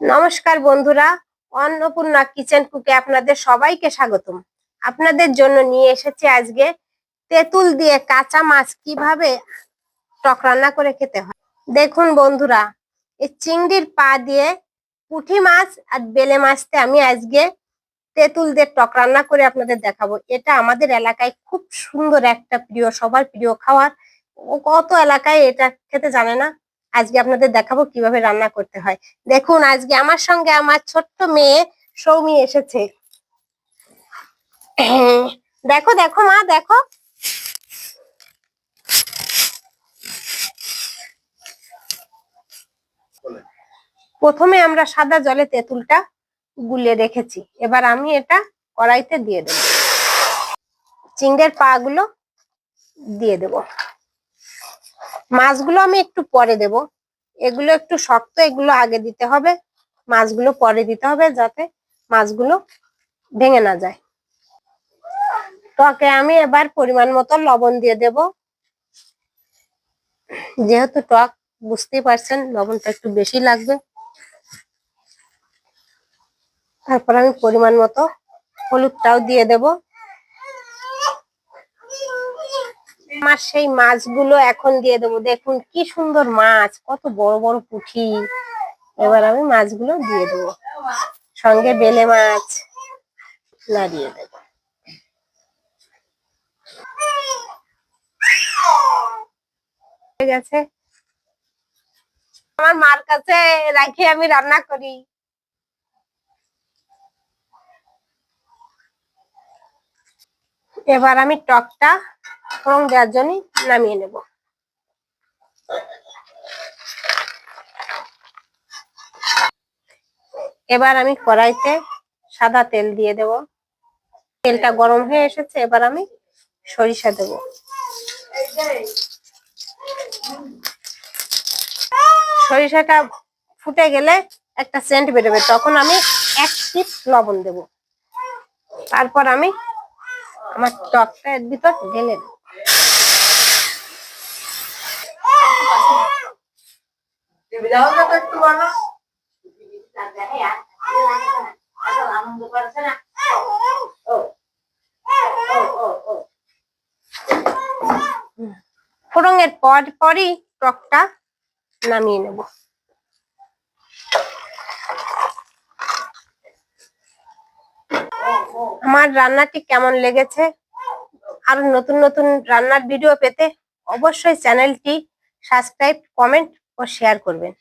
নমস্কার বন্ধুরা, অন্নপূর্ণা কিচেন কুকে আপনাদের সবাইকে স্বাগতম। আপনাদের জন্য নিয়ে এসেছি আজকে তেঁতুল দিয়ে কাঁচা মাছ কীভাবে টক রান্না করে খেতে হয়। দেখুন বন্ধুরা, এই চিংড়ির পা দিয়ে পুঁটি মাছ আর বেলে মাছতে আমি আজকে তেঁতুল দিয়ে টক রান্না করে আপনাদের দেখাবো। এটা আমাদের এলাকায় খুব সুন্দর একটা প্রিয়, সবার প্রিয় ও কত এলাকায় এটা খেতে জানে না? আজকে আপনাদের দেখাবো কীভাবে রান্না করতে হয়। দেখুন, আজকে আমার সঙ্গে আমার ছোট্ট মেয়ে সৌমি এসেছে। দেখো দেখো মা, দেখো। প্রথমে আমরা সাদা জলে তেঁতুলটা গুলে রেখেছি। এবার আমি এটা কড়াইতে দিয়ে দেব। চিংড়ের পা গুলো দিয়ে দেব। মাছগুলো আমি একটু পরে দেব। এগুলো একটু শক্ত, এগুলো আগে দিতে হবে। মাছগুলো পরে দিতে হবে যাতে মাছগুলো ভেঙে না যায়। টকে আমি এবার পরিমাণ মতো লবণ দিয়ে দেব। যেহেতু টক, বুঝতেই পারছেন, লবণটা একটু বেশি লাগবে। তারপর আমি পরিমাণ মতো হলুদটাও দিয়ে দেব। আমার সেই মাছগুলো এখন দিয়ে দেবো। দেখুন কি সুন্দর মাছ, কত বড় বড় পুঁটি এবার আমি মাছগুলো দিয়ে দেবো। সঙ্গে বেলে মাছ নাড়িয়ে দেবো। হয়ে গেছে। আমার মার কাছে রাখি আমি রান্না করি। এবার আমি টকটা ফোড়ন দেওয়ার জন্য নামিয়ে নেব। এবার আমি কড়াইতে সাদা তেল দিয়ে দেব। তেলটা গরম হয়ে এসেছে, এবার আমি সরিষা দেব। সরিষাটা ফুটে গেলে একটা সেন্ট বেরোবে, তখন আমি এক টিপ লবণ দেব। তারপর আমি আমার টকটা এর ভিতর ঢেলে দেব। পর পরই টকটা নামিয়ে নেব। আমার রান্নাটি কেমন লেগেছে? আরও নতুন নতুন রান্নার ভিডিও পেতে অবশ্যই চ্যানেলটি সাবস্ক্রাইব কমেন্ট ও শেয়ার করবেন।